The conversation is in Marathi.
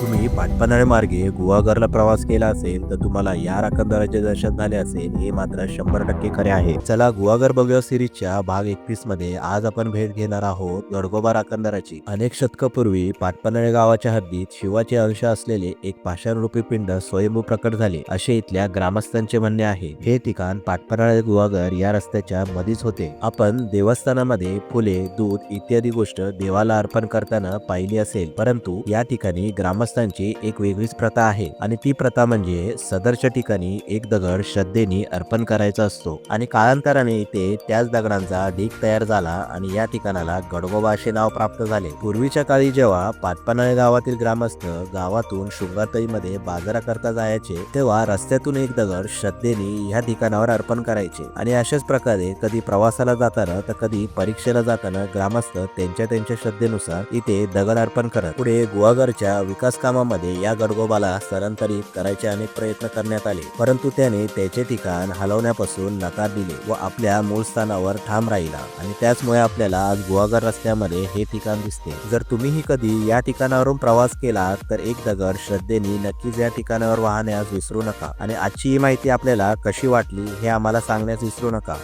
तुम्ही पाटपन्हाळे मार्गे गुहागरला प्रवास केला असेल तर तुम्हाला या राखणदाराचे दर्शन झाले असेल हे मात्र शंभर टक्के खरे आहे. चला गुहागर बघूया सिरीजच्या भाग एकवीसमध्ये आज आपण भेट घेणार आहोत गडगोबा राखणदाराची. अनेक शतकापूर्वी पाटपन्हाळे गावाच्या हद्दीत शिवाचे अंश असलेले एक पाषाणरूपी पिंड स्वयंभू प्रकट झाले असे इथल्या ग्रामस्थांचे म्हणणे आहे. हे ठिकाण पाटपन्हाळे गुहागर या रस्त्याच्या मधीच होते. आपण देवस्थानामध्ये फुले दूध इत्यादी गोष्ट देवाला अर्पण करताना पाहिली असेल परंतु या ठिकाणी ग्रामस्थांची एक वेगळीच प्रथा आहे आणि ती प्रथा म्हणजे सदरच्या ठिकाणी एक दगड श्रद्धेने अर्पण करायचा असतो आणि कालांतराने इथे त्याच दगडांचा ढीक तयार झाला आणि या ठिकाणाला गडगोबा असे नाव प्राप्त झाले. पूर्वीच्या काळी जेव्हा पाटपन्हाळे गावातील ग्रामस्थ गावातून शृंगारतईमध्ये बाजाराकरता जायचे तेव्हा रस्त्यातून एक दगड श्रद्धेने या ठिकाणावर अर्पण करायचे आणि अशाच प्रकारे कधी प्रवासाला जाताना तर कधी परीक्षेला जाताना ग्रामस्थ त्यांच्या त्यांच्या श्रद्धेनुसार इथे दगड अर्पण करत. पुढे गुहागरच्या विकास कामामध्ये या गडगोबाला स्थलांतरित करायचे अनेक प्रयत्न करण्यात आले. परंतु त्याने त्याचे ठिकाण हलवण्यापासून नकार दिले व आपल्या मूळ स्थानावर ठाम राहिला आणि त्याचमुळे आपल्याला आज गुहागर रस्त्यामध्ये हे ठिकाण दिसते. जर तुम्हीही कधी या ठिकाणावरून प्रवास केला तर एक दगड श्रद्धेने नक्कीच या ठिकाणावर वाहण्यास विसरू नका. आणि आजची ही माहिती आपल्याला कशी वाटली हे आम्हाला सांगण्यास विसरू नका.